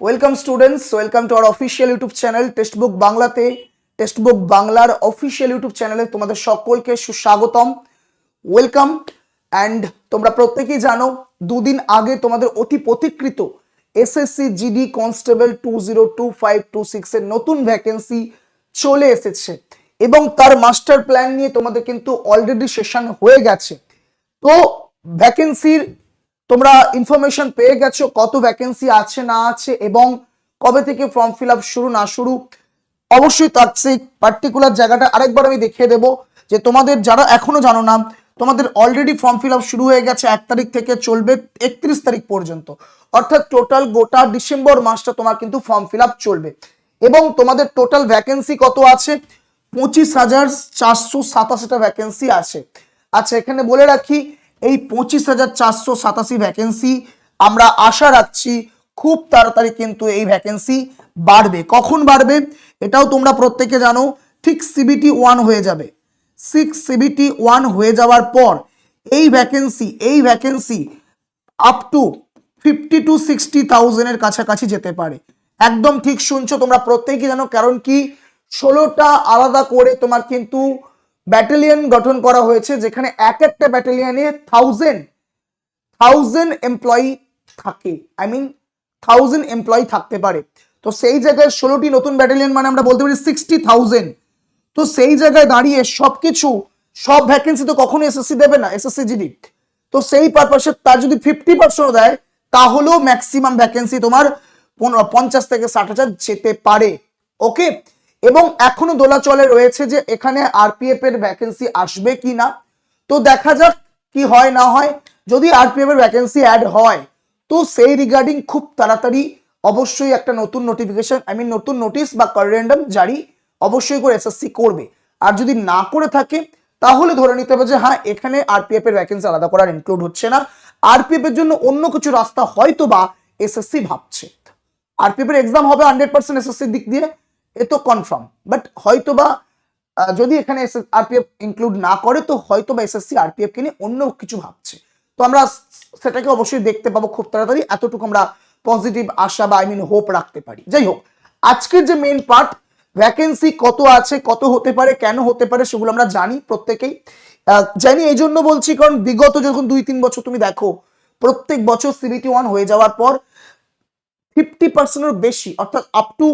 Welcome students welcome to our official YouTube channel textbook বাংলাতে textbook বাংলার official YouTube চ্যানেলে তোমাদের সকলকে সুস্বাগতম। ওয়েলকাম অ্যান্ড তোমরা প্রত্যেকেই জানো, দুদিন আগে তোমাদের অতি প্রতিকৃত SSC GD constable two zero two five two সিক্সের নতুন ভ্যাকেন্সি চলে এসেছে। এবং তার মাস্টার প্ল্যান নিয়ে তোমাদের কিন্তু অলরেডি সেশন হয়ে গেছে। তো ভ্যাকেন্সির তোমরা ইনফরমেশন পেয়ে গেছো কত ভ্যাকেন্সি আছে না আছে এবং কবে থেকে ফর্ম ফিল আপ শুরু না শুরু। অবশ্যই তার সেই পার্টিকুলার জায়গাটা আরেকবার আমি দেখিয়ে দেবো যে তোমাদের যারা এখনও জানো না, তোমাদের অলরেডি ফর্ম ফিল আপ শুরু হয়ে গেছে এক তারিখ থেকে চলবে একত্রিশ তারিখ পর্যন্ত। অর্থাৎ টোটাল গোটা ডিসেম্বর মাসটা তোমার কিন্তু ফর্ম ফিল আপ চলবে। এবং তোমাদের টোটাল ভ্যাকেন্সি কত আছে? পঁচিশ হাজার চারশো সাতাশিটা ভ্যাকেন্সি আছে। আচ্ছা এখানে বলে রাখি এই পঁচিশ হাজার চারশো সাতাশি ভ্যাকেন্সি আমরা আশা রাখছি খুব তাড়াতাড়ি কিন্তু এই ভ্যাকেন্সি বাড়বে। কখন বাড়বে? এটাও তোমরা প্রত্যেকে জানো, ঠিক সিবিটি ওয়ান হয়ে যাবে। সিক্স সিবিটি ওয়ান হয়ে যাওয়ার পর এই ভ্যাকেন্সি এই vacancy up to fifty to sixty থাউজেন্ডের কাছাকাছি যেতে পারে। একদম ঠিক শুনছো তোমরা প্রত্যেকেই জানো, কারণ কি? ষোলোটা আলাদা করে তোমার কিন্তু ব্যাটালিয়ন গঠন করা হয়েছে, যেখানে এক একটা ব্যাটালিয়নে থাউজেন্ড থাউজেন্ড এমপ্লয়ি থাকে। আই মিন থাউজেন্ড এমপ্লয়ি থাকতে পারে। তো সেই জায়গায় ষোলোটি নতুন ব্যাটালিয়ন মানে আমরা বলতে পারি সিক্সটি থাউজেন্ড তো সেই জায়গায় দাঁড়িয়ে সবকিছু, সব ভ্যাকেন্সি তো কখনো এসএসসি দেবে না এসএসসি জিডি তো সেই পারপাসে তার যদি ফিফটি পার্সেন্ট দেয়, তাহলেও ম্যাক্সিমাম ভ্যাকেন্সি তোমার পঞ্চাশ থেকে ষাট হাজার যেতে পারে। ওকে এবং এখনও দোলাচলে রয়েছে যে এখানে আরপিএফ এর ভ্যাকেন্সি আসবে কি না। তো দেখা যাক কি হয় না হয়। যদি আরপিএফ এর ভ্যাকেন্সি অ্যাড হয়, তো সেই রিগার্ডিং খুব তাড়াতাড়ি অবশ্যই একটা নতুন নোটিফিকেশন আই মিন নতুন নোটিশ বা করেন্ডাম জারি অবশ্যই করে এসএসসি করবে। আর যদি না করে থাকে, তাহলে ধরে নিতে হবে যে হ্যাঁ এখানে আরপিএফ এর ভ্যাকেন্সি আলাদা করার ইনক্লুড হচ্ছে না। আরপিএফ এর জন্য অন্য কিছু রাস্তা হয়তো বা এসএসসি ভাবছে। আরপিএফ এর এক্সাম হবে হান্ড্রেড পার্সেন্ট এসএসসির দিক দিয়ে। এ তো কনফার্ম বাট হয়তো বা আহ, যদি এখানে আরপিএফ ইনক্লুড না করে তো হয়তো বা এসএসসি আরপিএফ কে নিয়ে অন্য কিছু ভাবছে। তো আমরা সেটাকে অবশ্যই দেখতে পাবো খুব তাড়াতাড়ি। এতটুকু আমরা পজিটিভ আশা বা আই মিন হোপ রাখতে পারি। যাই হোক আজকের যে মেন পার্ট ভ্যাকেন্সি কত আছে কত হতে পারে কেন হতে পারে সেগুলো আমরা জানি প্রত্যেকেই। জানি এই জন্য বলছি কারণ বিগত যখন দুই তিন বছর তুমি দেখো প্রত্যেক বছর সিবিটি ওয়ান হয়ে যাওয়ার পর ফিফটি পার্সেন্টের বেশি অর্থাৎ up to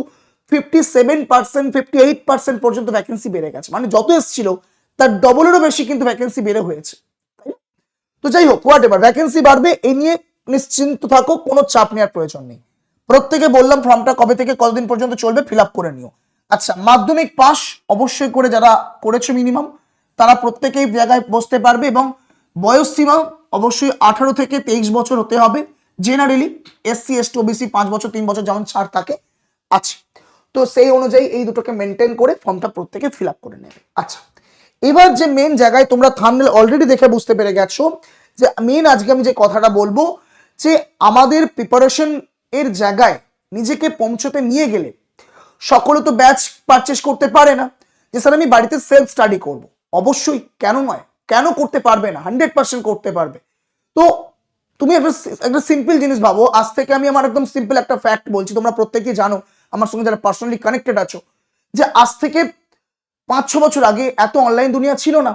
fifty seven percent fifty eight percent পর্যন্ত ভ্যাকেন্সি বেড়ে গেছে। মানে যত এসেছিল, তার ডবলেরও বেশি কিন্তু ভ্যাকেন্সি বেড়ে হয়েছে। তাই? তো যাই হোক হোয়াট এভার ভ্যাকেন্সি বাড়বে এই নিয়ে নিশ্চিন্ত থাকো, কোনো চাপ নেওয়ার প্রয়োজন নেই। প্রত্যেকে বললাম, ফর্মটা কবে থেকে, কতদিন পর্যন্ত চলবে ফিল আপ করে নিও। আচ্ছা মাধ্যমিক পাস অবশ্যই করে যারা করেছে মিনিমাম তারা প্রত্যেকেই জায়গায় বসতে পারবে এবং বয়স সীমা অবশ্যই আঠারো থেকে তেইশ বছর হতে হবে। জেনারেলি এসসি এসটি ওবিসি পাঁচ বছর, তিন বছর যেমন ছাড় থাকে, আছে। তো সেই অনুযায়ী এই দুটোকে মেনটেন করে ফর্মটা প্রত্যেকে ফিল আপ করে নেবে। আচ্ছা এবার যে মেন জায়গায় তোমরা থামনেল অলরেডি দেখে বুঝতে পেরে গেছো যে মেন আজকে আমি যে কথাটা বলব যে আমাদের প্রিপারেশন এর জায়গায় নিজেকে পৌঁছতে নিয়ে গেলে সকলে তো ব্যাচ পারচেস করতে পারে না। যে স্যার আমি বাড়িতে সেলফ স্টাডি করব। অবশ্যই, কেন নয়? কেন করতে পারবে না? হান্ড্রেড পার্সেন্ট করতে পারবে। তো তুমি একটা একটা সিম্পল জিনিস ভাবো। আজ থেকে আমি আমার একদম সিম্পল একটা ফ্যাক্ট বলছি, তোমরা প্রত্যেকেই জানো। আমার সঙ্গে যারা পার্সোনালি কানেক্টেড আছো, যে আজ থেকে পাঁচ, ছ বছর আগে এত অনলাইন দুনিয়া ছিল না।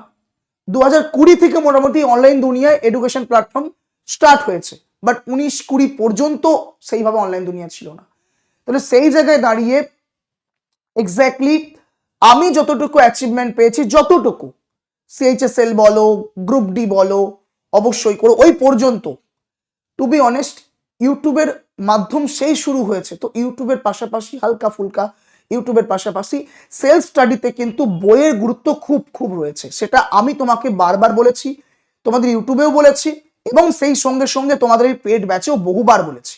দু হাজার কুড়ি থেকে মোটামুটি অনলাইন দুনিয়ায় এডুকেশন প্ল্যাটফর্ম স্টার্ট হয়েছে। বাট উনিশ কুড়ি পর্যন্ত সেইভাবে অনলাইন দুনিয়া ছিল না। তাহলে সেই জায়গায় দাঁড়িয়ে এক্স্যাক্টলি আমি যতটুকু অ্যাচিভমেন্ট পেয়েছি, যতটুকু সিএইচএসএল বলো গ্রুপ ডি বলো, অবশ্যই করো ওই পর্যন্ত। টু বি অনেস্ট ইউটিউবের মাধ্যম সেই শুরু হয়েছে। তো ইউটিউবের পাশাপাশি, হালকা ফুলকা ইউটিউবের পাশাপাশি সেলফ স্টাডিতে কিন্তু বইয়ের গুরুত্ব খুব খুব রয়েছে। সেটা আমি তোমাকে বারবার বলেছি, তোমাদের ইউটিউবেও বলেছি এবং সেই সঙ্গে সঙ্গে তোমাদের এই পেড ব্যাচেও বহুবার বলেছি।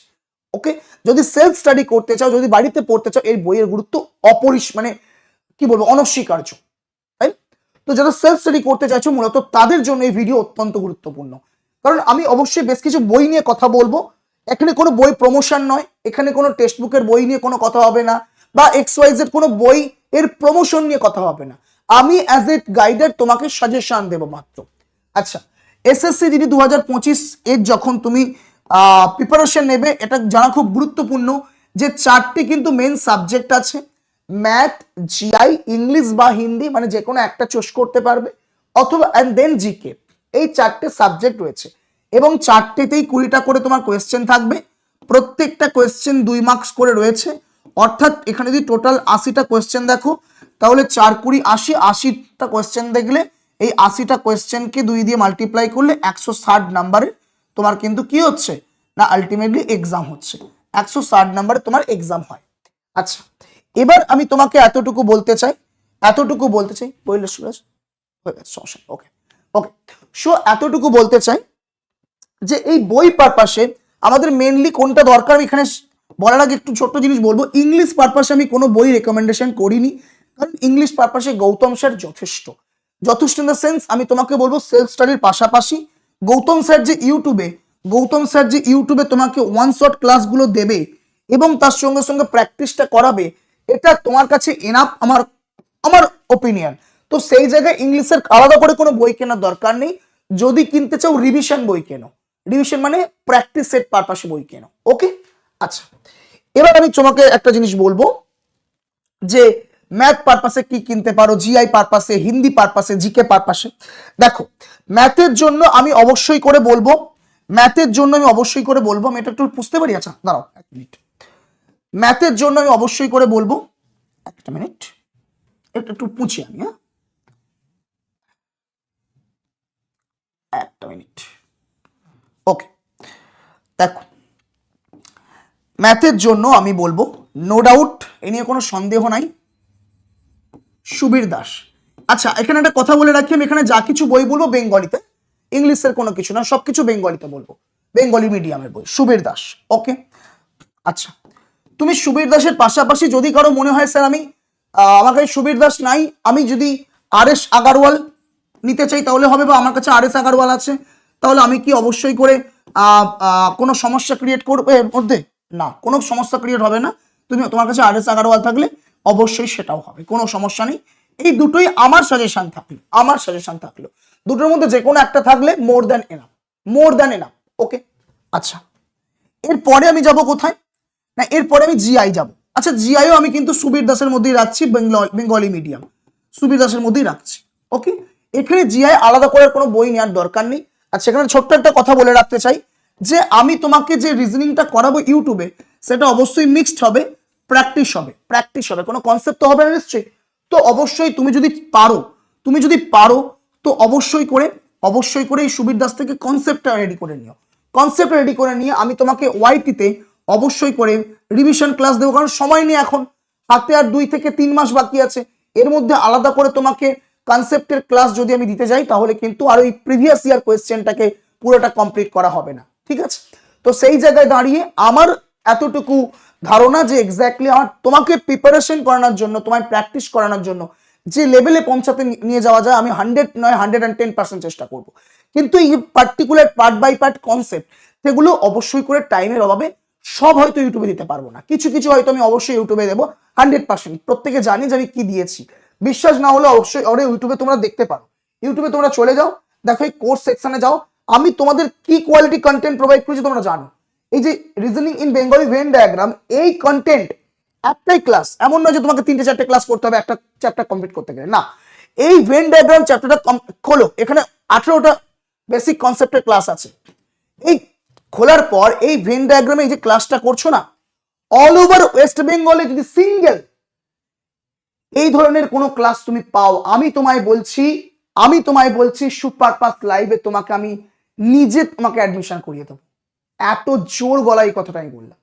ওকে? যদি সেলফ স্টাডি করতে চাও, যদি বাড়িতে পড়তে চাও এই বইয়ের গুরুত্ব অপরিস মানে কি বলব, অনস্বীকার্য। তাই? তো যারা সেলফ স্টাডি করতে চাইছো, মূলত তাদের জন্য এই ভিডিও অত্যন্ত গুরুত্বপূর্ণ। কারণ আমি অবশ্যই বেশ কিছু বই নিয়ে কথা বলব। এখানে কোনো বই প্রমোশন নয়, এখানে কোনো টেক্সট বুকের বই নিয়ে কোনো কথা হবে না, বা এক্স ওয়াইজের কোনো বই এর প্রমোশন নিয়ে কথা হবে না। আমি অ্যাজ এ গাইডার তোমাকে সাজেশন দেবো মাত্র। আচ্ছা এসএসসি জিডি দু হাজার পঁচিশ এর যখন তুমি প্রিপারেশন নেবে, এটা জানা খুব গুরুত্বপূর্ণ যে চারটি কিন্তু মেন সাবজেক্ট আছে। ম্যাথ জিআই ইংলিশ বা হিন্দি মানে যে কোনো একটা চুজ করতে পারবে, অথবা অ্যান্ড দেন জিকে এই চারটে সাবজেক্ট রয়েছে। এবং চারটেতেই কুড়িটা করে তোমার কোয়েশ্চেন থাকবে। প্রত্যেকটা কোয়েশ্চেন দুই মার্কস করে রয়েছে। অর্থাৎ এখানে যদি টোটাল আশিটা কোয়েশ্চেন দেখো, তাহলে চার কুড়ি আশি, আশিটা কোয়েশ্চেন দেখলে এই আশিটা কোয়েশ্চেনকে দুই দিয়ে মাল্টিপ্লাই করলে একশো ষাট নাম্বারে তোমার কিন্তু কি হচ্ছে? না আলটিমেটলি এক্সাম হচ্ছে। একশো ষাট নাম্বারে তোমার এক্সাম হয়। আচ্ছা এবার আমি তোমাকে এতটুকু বলতে চাই, এতটুকু বলতে চাই, বললে সুরাজ হয়ে গেছে ওকে ওকে সো এতটুকু বলতে চাই যে এই বই পারপাসে আমাদের মেনলি কোনটা দরকার আমি এখানে বলার আগে একটু ছোট্ট জিনিস বলব। ইংলিশ পারপাসে আমি কোনো বই রেকমেন্ডেশন করিনি, কারণ ইংলিশ পারপাসে গৌতম স্যার যথেষ্ট। যথেষ্ট ইন দ্য সেন্স আমি তোমাকে বলব সেলফ স্টাডির পাশাপাশি গৌতম স্যার যে ইউটিউবে, গৌতম স্যার যে ইউটিউবে তোমাকে ওয়ান শট ক্লাসগুলো দেবে এবং তার সঙ্গে সঙ্গে প্র্যাকটিসটা করাবে, এটা তোমার কাছে এনাফ আমার আমার ওপিনিয়ন তো সেই জায়গায় ইংলিশের আলাদা করে কোনো বই কেনার দরকার নেই। যদি কিনতে চাও রিভিশন বই কেনো। রিভিশন মানে প্র্যাকটিস সেট পারপাসে বই কেনো। ওকে আচ্ছা। এবার আমি তোমাকে একটা জিনিস বলব যে ম্যাথ পারপাসে কি কিনতে পারো জিআই পারপাসে হিন্দি পারপাসে জিকে পারপাসে দেখো ম্যাথের জন্য আমি অবশ্যই করে বলব ম্যাথের জন্য আমি অবশ্যই করে বলব, আমি এটা একটু বুঝতে পারি? আচ্ছা দাঁড়াও, এক মিনিট ম্যাথের জন্য আমি অবশ্যই করে বলব, একটা মিনিট একটু একটু পুছি আমি হ্যাঁ? একটা মিনিট দেখো ম্যাথের জন্য আমি বলব নো ডাউট এ নিয়ে কোনো সন্দেহ নাই। সুবীর দাস আচ্ছা এখানে একটা কথা বলে রাখি, আমি এখানে যা কিছু বই বলব বেঙ্গলিতে, ইংলিশের কোনো কিছু না সব কিছু বেঙ্গলিতে বলব, বেঙ্গলি মিডিয়ামের বই, সুবীর দাস ওকে আচ্ছা তুমি সুবীর দাসের পাশাপাশি যদি কারও মনে হয় স্যার আমি আমার কাছে সুবীর দাস নাই, আমি যদি আর এস আগারওয়াল নিতে চাই, তাহলে হবে বা আমার কাছে আর এস আগারওয়াল আছে, তাহলে আমি কি অবশ্যই করে কোনো সমস্যা ক্রিয়েট করবে এর মধ্যে? না, কোনো সমস্যা ক্রিয়েট হবে না। তুমি, তোমার কাছে আর এস আগারওয়াল থাকলে অবশ্যই সেটাও হবে, কোনো সমস্যা নেই। এই দুটোই আমার সাজেশন থাকল, আমার সাজেশন থাকল। দুটোর মধ্যে যে কোনো একটা থাকলে more than enough more than enough okay আচ্ছা এরপরে আমি যাব কোথায়? না, এরপরে আমি জিআই যাব। আচ্ছা জিআইও আমি কিন্তু সুবীর দাসের মধ্যেই রাখছি বেঙ্গল- মিডিয়াম সুবীর দাসের মধ্যেই রাখছি ওকে এখানে জিআই আলাদা করে কোনো বই নেওয়ার দরকার নেই। আর সেখানে ছোট্ট একটা কথা বলে রাখতে চাই, যে আমি তোমাকে যে রিজনিংটা করাবো ইউটিউবে, সেটা অবশ্যই মিক্সড হবে প্র্যাকটিস হবে প্র্যাকটিস হবে, কোনো কনসেপ্ট তো হবে না নিশ্চয়ই। তো অবশ্যই তুমি যদি পারো, তুমি যদি পারো, তো অবশ্যই করে অবশ্যই করে এই সুবীর দাস থেকে কনসেপ্টটা রেডি করে নিও। কনসেপ্ট রেডি করে নিয়ে আমি তোমাকে ওয়াইটিতে অবশ্যই করে রিভিশন ক্লাস দেবো, কারণ সময় নেই এখন। হাতে আর দুই থেকে তিন মাস বাকি আছে। এর মধ্যে আলাদা করে তোমাকে কনসেপ্টের ক্লাস যদি আমি দিতে যাই, তাহলে কিন্তু আর ওই প্রিভিয়াস ইয়ার কোয়েশ্চেনটাকে পুরোটা কমপ্লিট করা হবে না। ঠিক আছে? তো সেই জায়গায় দাঁড়িয়ে আমার এতটুকু ধারণা যে এক্স্যাক্টলি আমার তোমাকে প্রিপারেশন করানোর জন্য, তোমায় প্র্যাকটিস করানোর জন্য যে লেভেলে পৌঁছাতে নিয়ে যাওয়া যায়, আমি হান্ড্রেড নয় হান্ড্রেড অ্যান্ড টেন পার্সেন্ট চেষ্টা করব। কিন্তু এই particular part by part concept সেগুলো অবশ্যই করে টাইমের অভাবে সব হয়তো ইউটিউবে দিতে পারব না। কিছু কিছু হয়তো আমি অবশ্যই ইউটিউবে দেবো হান্ড্রেড পার্সেন্ট প্রত্যেকে জানি যে আমি কি দিয়েছি। বিশ্বাস না হলে অবশ্যই ওরে ইউটিউবে তোমরা দেখতে পারো। ইউটিউবে তোমরা চলে যাও, দেখো এই কোর্স সেকশনে যাও। আমি তোমাদের কি কোয়ালিটি কন্টেন্ট প্রোভাইড করেছি তোমরা জানো। এই যে reasoning in Bengali Venn diagram এই কন্টেন্ট একটাই ক্লাস এমন নয় যে তোমাকে তিনটে চারটে ক্লাস করতে হবে, একটা চ্যাপ্টার কমপ্লিট করতে গেলে। না, এই ভেন ডায়াগ্রাম চ্যাপ্টারটা খোলো, এখানে আঠেরোটা বেসিক কনসেপ্টের ক্লাস আছে। এই খোলার পর এই ভেন ডায়াগ্রামে এই যে ক্লাসটা করছ না অল ওভার ওয়েস্ট বেঙ্গলে যদি সিঙ্গেল এই ধরনের কোনো ক্লাস তুমি পাও। আমি তোমায় বলছি, আমি তোমায় বলছি সুপার পাস লাইভে তোমাকে আমি নিজে তোমাকে অ্যাডমিশন করিয়ে দেবো। এত জোর গলায় এই কথাটা আমি বললাম।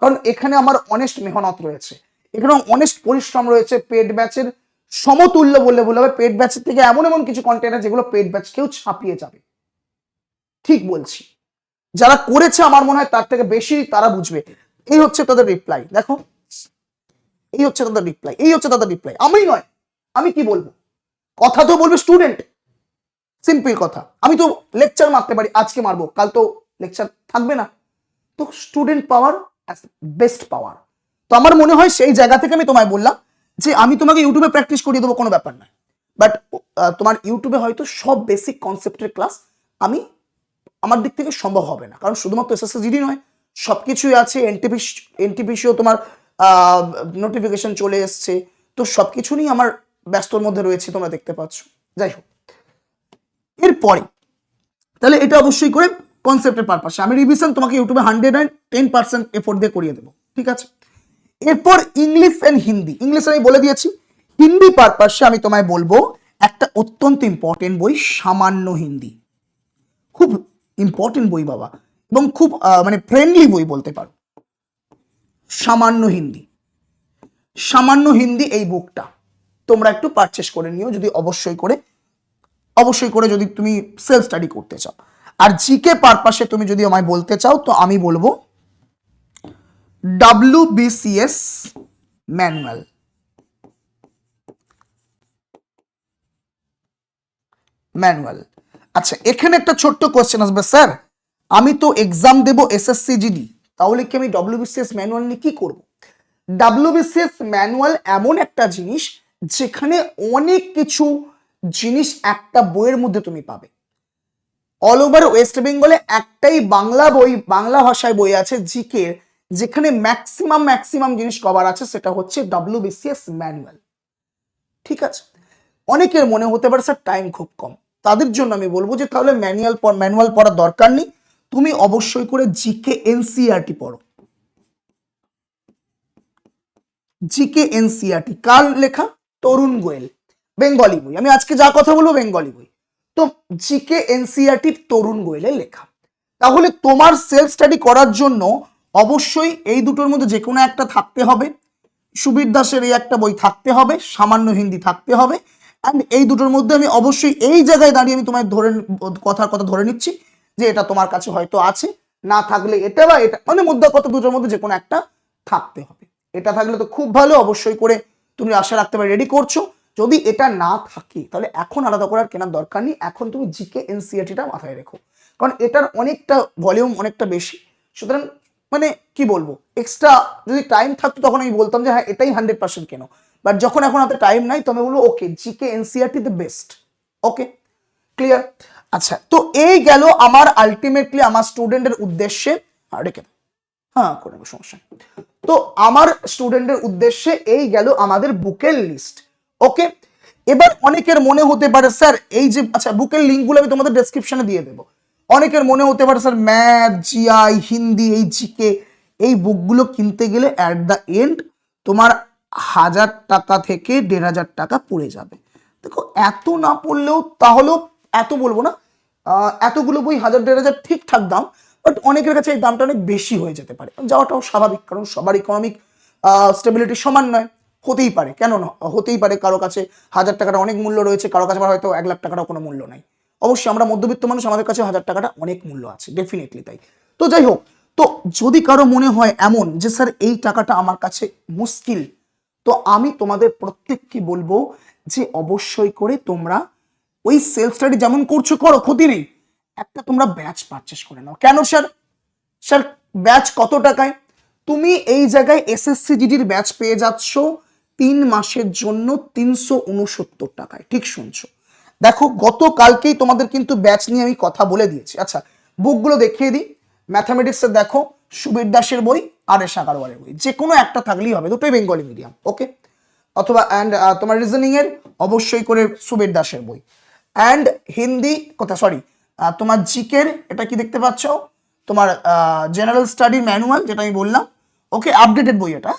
কারণ এখানে আমার অনেস্ট মেহনত রয়েছে। এখানে অনেস্ট পরিশ্রম রয়েছে পেড ব্যাচের সমতুল্য বললে বলে হবে। পেড ব্যাচের থেকে এমন এমন কিছু কন্টেন্ট আছে যেগুলো পেড ব্যাচকেও ছাপিয়ে যাবে। ঠিক বলছি। যারা করেছে, আমার মনে হয় তার থেকে বেশি তারা বুঝবে। এই হচ্ছে তাদের রিপ্লাই দেখো এই হচ্ছে তাদের রিপ্লাই এই হচ্ছে তাদের রিপ্লাই আমি নয়, আমি কি বলব? কথা তো বলবে স্টুডেন্ট সিম্পল কথা। আমি তো লেকচার মারতে পারি, আজকে মারবো, কাল তো লেকচার থাকবে না। তো স্টুডেন্ট পাওয়ার বেস্ট পাওয়ার তো আমার মনে হয় সেই জায়গা থেকে আমি তোমায় বললাম যে আমি তোমাকে ইউটিউবে প্র্যাকটিস করিয়ে দেবো, কোনো ব্যাপার নয়। বাট তোমার ইউটিউবে হয়তো সব বেসিক কনসেপ্টের ক্লাস আমি আমার দিক থেকে সম্ভব হবে না। কারণ শুধুমাত্র এসএসসি জিডি নয়, সবকিছুই আছে এনটিপিস এনটিপিসিও তোমার নোটিফিকেশন চলে এসছে। তো সবকিছু নিয়ে আমার ব্যস্তর মধ্যে রয়েছে, তোমরা দেখতে পাচ্ছ। যাই হোক। এরপরে, তাহলে এটা অবশ্যই করে কনসেপ্টের পারপাসে আমি রিভিশন তোমাকে ইউটিউবে hundred and ten percent effort দিয়ে করিয়ে দেবো। ঠিক আছে? এরপর ইংলিশ অ্যান্ড হিন্দি ইংলিশ আমি বলে দিয়েছি। হিন্দি পারপাসে আমি তোমায় বলব, একটা অত্যন্ত ইম্পর্টেন্ট বই, সামান্য হিন্দি খুব ইম্পর্টেন্ট বই বাবা। এবং খুব মানে ফ্রেন্ডলি বই বলতে পারো। সামান্য হিন্দি। সামান্য হিন্দি এই বুকটা তোমরা একটু পারচেস করে নিও, যদি অবশ্যই করে অবশ্যই করে যদি তুমি সেলফ স্টাডি করতে চাও। আর জিকে পারপাসে তুমি যদি আমায় বলতে চাও, তো আমি বলব ডাব্লিউ বিসিএস ম্যানুয়াল ম্যানুয়াল আচ্ছা এখানে একটা ছোট্ট কোয়েশ্চেন আসবে, স্যার। আমি তো এক্সাম দেব এসএসসি জিডি তাহলে কি আমি ডব্লিউবিসিএস ম্যানুয়াল নিয়ে কি করব? ডাব্লিউবিসিএস ম্যানুয়াল এমন একটা জিনিস যেখানে অনেক কিছু জিনিস একটা বইয়ের মধ্যে তুমি পাবে। অল ওভার ওয়েস্ট বেঙ্গলে একটাই বাংলা বই, বাংলা ভাষায় বই আছে জিকে, যেখানে ম্যাক্সিমাম ম্যাক্সিমাম জিনিস কভার আছে, সেটা হচ্ছে ডব্লিউবিসিএস ম্যানুয়াল ঠিক আছে? অনেকের মনে হতে পারে, স্যার টাইম খুব কম। তাদের জন্য আমি বলব যে, তাহলে ম্যানুয়াল ম্যানুয়াল পড়ার দরকার নেই। তুমি অবশ্যই করে জিকে এনসিআরটি পড়ো। জিকে এনসিআরটি কার লেখা? তরুণ গোয়েল। বেঙ্গলি বই। আমি আজকে যা কথা বলব বেঙ্গলি বই। তো জিকে এনসিআরটি তরুণ গোয়েলের লেখা। তাহলে তোমার সেলফ স্টাডি করার জন্য অবশ্যই এই দুটোর মধ্যে যে কোনো একটা থাকতে হবে। সুবীর দাসের এই একটা বই থাকতে হবে, সামান্য হিন্দি থাকতে হবে। অ্যান্ড এই দুটোর মধ্যে আমি অবশ্যই এই জায়গায় দাঁড়িয়ে আমি তোমায় ধরে কথার কথা ধরে নিচ্ছি। যে এটা তোমার কাছে হয়তো আছে, না থাকলে এটা বা এটা মানে মধ্যে কত দুটোর মধ্যে যে কোনো একটা থাকতে হবে। এটা থাকলে তো খুব ভালো, অবশ্যই করে তুমি আশা রাখতে পারে রেডি করছ। যদি এটা না থাকে, তাহলে এখন আলাদা করার কেনার দরকার নেই। এখন তুমি জিকে এনসিআরটিটা মাথায় রেখো। কারণ এটার অনেকটা ভলিউম অনেকটা বেশি। সুতরাং মানে কি বলব এক্সট্রা যদি টাইম থাকতো তখন আমি বলতাম যে হ্যাঁ এটাই হান্ড্রেড পার্সেন্ট কেন। বাট যখন এখন হাতে টাইম নাই তো আমি বলব okay GK NCERT the best okay clear আচ্ছা তো এই গেল আমার আলটিমেটলি আমার স্টুডেন্টের উদ্দেশ্যে রেখে হ্যাঁ করে নেব, সমস্যা তো আমার স্টুডেন্টের উদ্দেশ্যে এই গেল আমাদের বুকের লিস্ট ওকে এবার অনেকের মনে হতে পারে, স্যার, এই যে আচ্ছা বুকের লিঙ্কগুলো আমি তোমাদের ডেসক্রিপশনে দিয়ে দেবো। অনেকের মনে হতে পারে, স্যার ম্যাথ জিআই হিন্দি, এই জিকে এই বুকগুলো কিনতে গেলে অ্যাট দ্য এন্ড তোমার হাজার টাকা থেকে দেড় হাজার টাকা পড়ে যাবে। দেখো, এত না পড়লেও তাহলেও এত বলব না এতগুলো বই হাজার দেড় হাজার ঠিকঠাক দাম বাট অনেকের কাছে এই দামটা অনেক বেশি হয়ে যেতে পারে। যাওয়াটাও স্বাভাবিক, কারণ সবার ইকোনমিক স্টেবিলিটি সমান নয়, হতেই পারে। কেন না? হতেই পারে কারও কাছে হাজার টাকাটা অনেক মূল্য রয়েছে, কারও কাছে হয়তো এক লাখ টাকাটাও কোনো মূল্য নাই। অবশ্যই আমরা মধ্যবিত্ত মানুষ, আমাদের কাছে হাজার টাকাটা অনেক মূল্য আছে ডেফিনেটলি তাই। তো যাই হোক, তো যদি কারও মনে হয় এমন যে, স্যার, এই টাকাটা আমার কাছে মুশকিল, তো আমি তোমাদের প্রত্যেককে বলব যে, অবশ্যই করে তোমরা ওই সেলফ স্টাডি যেমন করছ করো, ক্ষতি নেই। একটা তোমরা ব্যাচ পারচেস করে নাও। কেন স্যার স্যার ব্যাচ কত টাকায়? তুমি এই জায়গায় এসএসসি জিডির ব্যাচ পেয়ে যাচ্ছ তিন মাসের জন্য তিনশো উনসত্তর টাকায়। ঠিক শুনছো? দেখো, গতকালকেই তোমাদের কিন্তু ব্যাচ নিয়ে আমি কথা বলে দিয়েছি। আচ্ছা বুকগুলো দেখিয়ে দিই। ম্যাথামেটিক্সের দেখো, সুবীর দাসের বই, আর এস আগারওয়ালের বই। যে কোনো একটা থাকলেই হবে, দুটোই বেঙ্গলি মিডিয়াম ওকে অথবা অ্যান্ড তোমার রিজনিং এর অবশ্যই করে সুবীর দাসের বই। অ্যান্ড হিন্দি কথা সরি তোমার জিকের, এটা কি দেখতে পাচ্ছ? তোমার জেনারেল স্টাডি ম্যানুয়াল যেটা আমি বললাম। ওকে আপডেটেড বই এটা।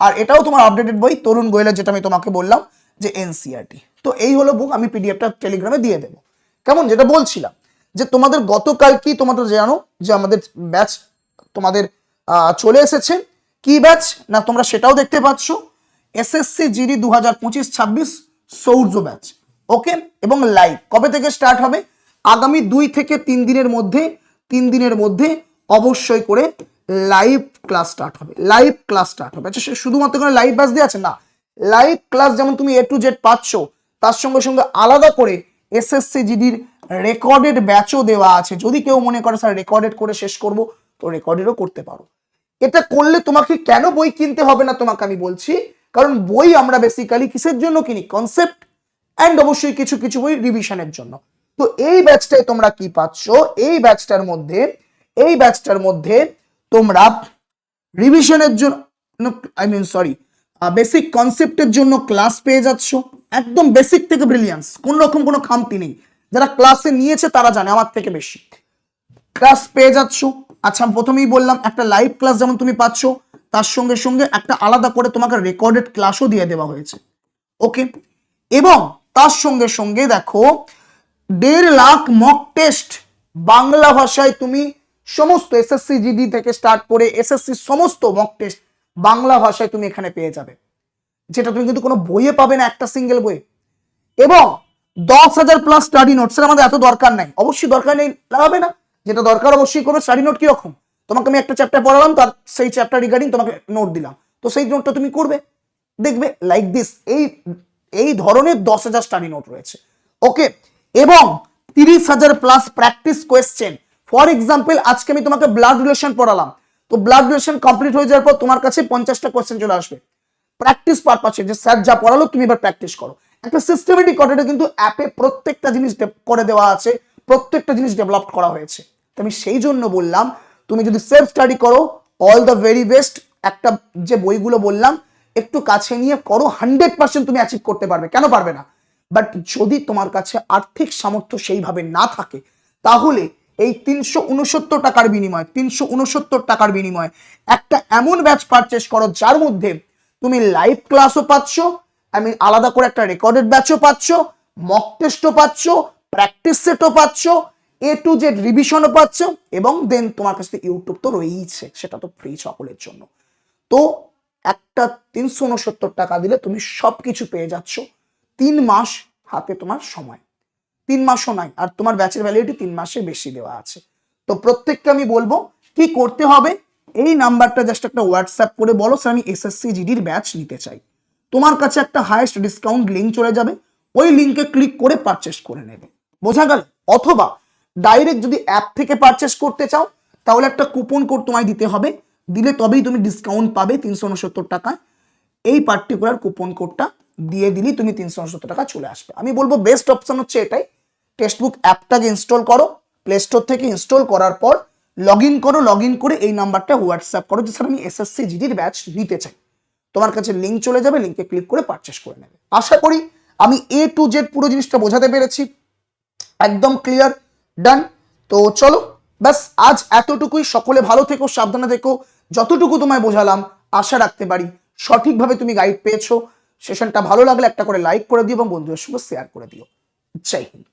আর এটাও তোমার আপডেটেড বই, তরুণ গোয়েলের যেটা আমি তোমাকে বললাম, যে এনসিআরটি তো এই হলো বুক আমি পিডিএফটা টেলিগ্রামে দিয়ে দেবো। কেমন? যেটা বলছিলাম, যে তোমাদের গতকাল কি তোমাদের জানো, যে আমাদের ব্যাচ তোমাদের চলে এসেছে। কি ব্যাচ না, তোমরা সেটাও দেখতে পাচ্ছ। এসএসসি জিডি দু হাজার পঁচিশ ছাব্বিশ সৌর্য ব্যাচ ওকে, এবং লাইভ কবে থেকে স্টার্ট হবে? আগামী দুই থেকে তিন দিনের মধ্যে, তিন দিনের মধ্যে অবশ্যই করে লাইভ ক্লাস স্টার্ট হবে। লাইভ ক্লাস স্টার্ট হবে। আচ্ছা শুধুমাত্র কোনো লাইভ ব্যাচ দিয়ে আছে? না। লাইভ ক্লাস যেমন তুমি এ টু জেড পাচ্ছ, তার সঙ্গে সঙ্গে আলাদা করে এসএসসি জিডির রেকর্ডেড ব্যাচও দেওয়া আছে। যদি কেউ মনে করে, স্যার রেকর্ডেড করে শেষ করব, তো রেকর্ডেডও করতে পারো। এটা করলে তোমাকে কেন বই কিনতে হবে না তোমাকে আমি বলছি? কারণ বই আমরা বেসিক্যালি কিসের জন্য কিনি? কনসেপ্ট অ্যান্ড অবশ্যই কিছু কিছু বই রিভিশনের জন্য। তো এই ব্যাচটায় তোমরা কি পাচ্ছ? এই ব্যাচটার মধ্যে, এই ব্যাচটার মধ্যে তোমরা রিভিশনের জন্য আই মিন সরি বেসিক কনসেপ্টের জন্য ক্লাস পেয়ে যাচ্ছ। একদম বেসিক থেকে ব্রিলিয়ান্স কোন রকম কোনো খামতি নেই। যারা ক্লাসে নিয়েছে তারা জানে, আমার থেকে বেশি। ক্লাস পেয়ে যাচ্ছ। আচ্ছা প্রথমেই বললাম, একটা লাইভ ক্লাস যেমন তুমি পাচ্ছ, তার সঙ্গে সঙ্গে একটা আলাদা করে তোমাকে রেকর্ডেড ক্লাসও দিয়ে দেওয়া হয়েছে। ওকে এবং তার সঙ্গে সঙ্গে দেখো, দেড় লাখ মক টেস্ট বাংলা ভাষায় তুমি সমস্ত এসএসসি জিডি থেকে স্টার্ট করে এসএসসি সমস্ত মক টেস্ট বাংলা ভাষায় তুমি এখানে পেয়ে যাবে। যেটা তুমি কিন্তু কোনো বইয়ে পাবে না একটা সিঙ্গেল বই এবং দশ হাজার প্লাস স্টাডি নোট সেটা আমাদের এত দরকার নাই। অবশ্যই দরকার নেই, লাগাবে না। যেটা দরকার অবশ্যই করবে স্টাডি নোট কীরকম? তোমাকে আমি একটা চ্যাপ্টার পড়ালাম, তার সেই চ্যাপ্টার রিগার্ডিং তোমাকে নোট দিলাম। তো সেই নোটটা তুমি করবে, দেখবে লাইক দিস এই এই ধরনের দশ হাজার স্টাডি নোট রয়েছে। ওকে এবং তিরিশ হাজার plus practice question for example আজকে আমি তোমাকে ব্লাড রিলেশন পড়ালাম। তো ব্লাড রিলেশন কমপ্লিট হয়ে যাওয়ার পর তোমার কাছে পঞ্চাশটা কোয়েশ্চেন চলে আসবে। প্র্যাকটিস পারপাসে যে স্যার যা পড়ালো, তুমি এবার প্র্যাকটিস করো। একটা সিস্টেমেটিক কন্টেন্টে কিন্তু অ্যাপে প্রত্যেকটা জিনিস করে দেওয়া আছে, প্রত্যেকটা জিনিস ডেভেলপ করা হয়েছে। তো আমি সেই জন্য বললাম, তুমি যদি সেলফ স্টাডি করো অল দ্য ভেরি বেস্ট একটা যে বইগুলো বললাম একটু কাছে নিয়ে করো হান্ড্রেড পার্সেন্ট তুমি অ্যাচিভ করতে পারবে। কেন পারবে না? বাট যদি তোমার কাছে আর্থিক সামর্থ্য সেইভাবে না থাকে, তাহলে এই তিনশো উনসত্তর টাকার বিনিময়, তিনশো উনসত্তর টাকার বিনিময় একটা এমন ব্যাচ পারচেস করো যার মধ্যে তুমি লাইভ ক্লাসও পাচ্ছ আমি আলাদা করে একটা রেকর্ডেড ব্যাচও পাচ্ছ মক টেস্টও পাচ্ছ প্র্যাকটিস সেটও পাচ্ছ এ টু জেড রিভিশনও পাচ্ছ, এবং দেন তোমার কাছে ইউটিউব তো রয়েইছে, সেটা তো ফ্রি সকলের জন্য। তো একটা তিনশো উনসত্তর টাকা দিলে তুমি সব কিছু পেয়ে যাচ্ছ। তিন মাস হাতে তোমার সময়। তিন মাসও নাই আর তোমার ব্যাচের ভ্যালিডিটি তিন মাসে বেশি দেওয়া আছে। তো প্রত্যেককে আমি বলব, কি করতে হবে? এই নাম্বারটা জাস্ট একটা হোয়াটসঅ্যাপ করে বলো স্যার আমি এসএসসি জিডির ব্যাচ নিতে চাই। তোমার কাছে একটা হায়েস্ট ডিসকাউন্ট লিঙ্ক চলে যাবে, ওই লিঙ্কে ক্লিক করে পারচেস করে নেবে। বোঝা গেল? অথবা ডাইরেক্ট যদি অ্যাপ থেকে পারচেস করতে চাও, তাহলে একটা কুপন কোড তোমায় দিতে হবে। দিলে তবেই তুমি ডিসকাউন্ট পাবে তিনশো উনসত্তর টাকা। এই পার্টিকুলার কুপন কোডটা দিয়ে দিলেই তুমি তিনশো উনসত্তর টাকা চলে আসবে। আমি বলব বেস্ট অপশন হচ্ছে এটাই। টেক্সটবুক অ্যাপটাকে ইনস্টল করো। প্লে স্টোর থেকে ইনস্টল করার পর লগ ইন করো লগ ইন করে এই নাম্বারটা হোয়াটসঅ্যাপ করো। যে স্যার, আমি এসএসসি জিডির ব্যাচ নিতে চাই। তোমার কাছে লিঙ্ক চলে যাবে লিঙ্কে ক্লিক করে পারচেস করে নেবে। আশা করি আমি এ টু জেড পুরো জিনিসটা বোঝাতে পেরেছি। একদম ক্লিয়ার ডান তো চলো ব্যাস, আজ এতটুকুই। সকলে ভালো থেকো, সাবধানে থেকো। যতটুকু তোমায় বোঝালাম, আশা রাখতে পারি সঠিকভাবে তুমি গাইড পেয়েছ। সেশনটা ভালো লাগলে একটা করে লাইক করে দিও এবং বন্ধুদের সঙ্গে শেয়ার করে দিও। জয় হিন্দ।